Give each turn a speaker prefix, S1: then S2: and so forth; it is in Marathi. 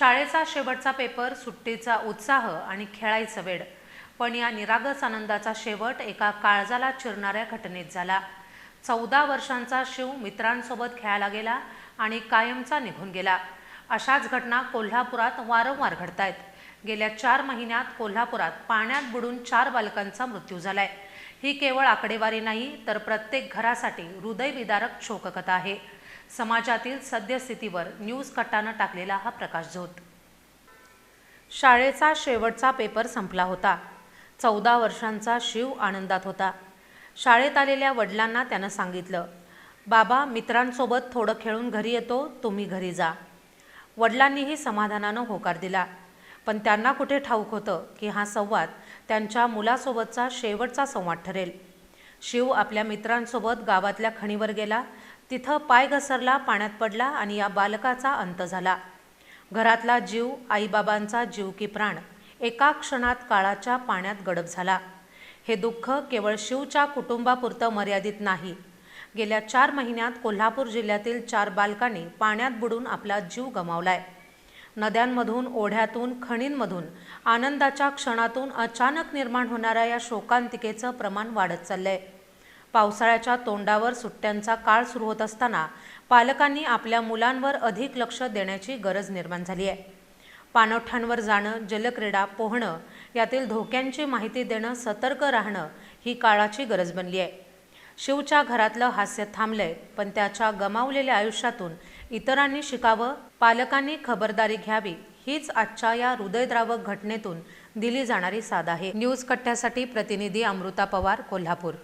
S1: शाळेचा शेवटचा पेपर सुट्टीचा उत्साह आणि खेळायचं वेड. पण या निरागस आनंदाचा शेवट एका काळजाला चिरणाऱ्या घटनेत झाला. चौदा वर्षांचा शिव मित्रांसोबत खेळायला गेला आणि कायमचा निघून गेला. अशाच घटना कोल्हापुरात वारंवार घडत आहेत गेल्या चार महिन्यात कोल्हापुरात पाण्यात बुडून चार बालकांचा मृत्यू झालाय. ही केवळ आकडेवारी नाही तर प्रत्येक घरासाठी हृदयविदारक शोककथा आहे. समाजातील सद्यस्थितीवर न्यूज कट्टानं टाकलेला हा प्रकाशझोत शाळेचा शेवटचा पेपर संपला होता. चौदा वर्षांचा शिव आनंदात होता. शाळेत आलेल्या वडिलांना त्यानं सांगितलं बाबा मित्रांसोबत थोडं खेळून घरी येतो तुम्ही घरी जा. वडिलांनीही समाधानानं होकार दिला. पण त्यांना कुठे ठाऊक होतं की हा संवाद त्यांच्या मुलासोबतचा शेवटचा संवाद ठरेल? शिव आपल्या मित्रांसोबत गावातल्या खणीवर गेला तिथं पाय घसरला पाण्यात पडला आणि या बालकाचा अंत झाला. घरातला जीव आईबाबांचा जीव की प्राण एका क्षणात काळाच्या पाण्यात गडप झाला. हे दुःख केवळ शिवच्या कुटुंबापुरतं मर्यादित नाही. गेल्या चार महिन्यात कोल्हापूर जिल्ह्यातील चार बालकांनी पाण्यात बुडून आपला जीव गमावलाय. नद्यांमधून ओढ्यातून खणींमधून आनंदाच्या क्षणातून अचानक निर्माण होणाऱ्या या शोकांतिकेचं प्रमाण वाढत चाललंय. पावसाळ्याच्या तोंडावर सुट्ट्यांचा काळ सुरू होत असताना पालकांनी आपल्या मुलांवर अधिक लक्ष देण्याची गरज निर्माण झाली आहे. पाणवठ्यांवर जाणं जलक्रीडा पोहणं यातील धोक्यांची माहिती देणं सतर्क राहणं ही काळाची गरज बनली आहे. शिवच्या घरातलं हास्य थांबलंय पण त्याच्या गमावलेल्या आयुष्यातून इतरांनी शिकावं पालकांनी खबरदारी घ्यावी हीच आजच्या या हृदयद्रावक घटनेतून दिली जाणारी साध आहे. न्यूज कट्ट्यासाठी प्रतिनिधी अमृता पवार कोल्हापूर.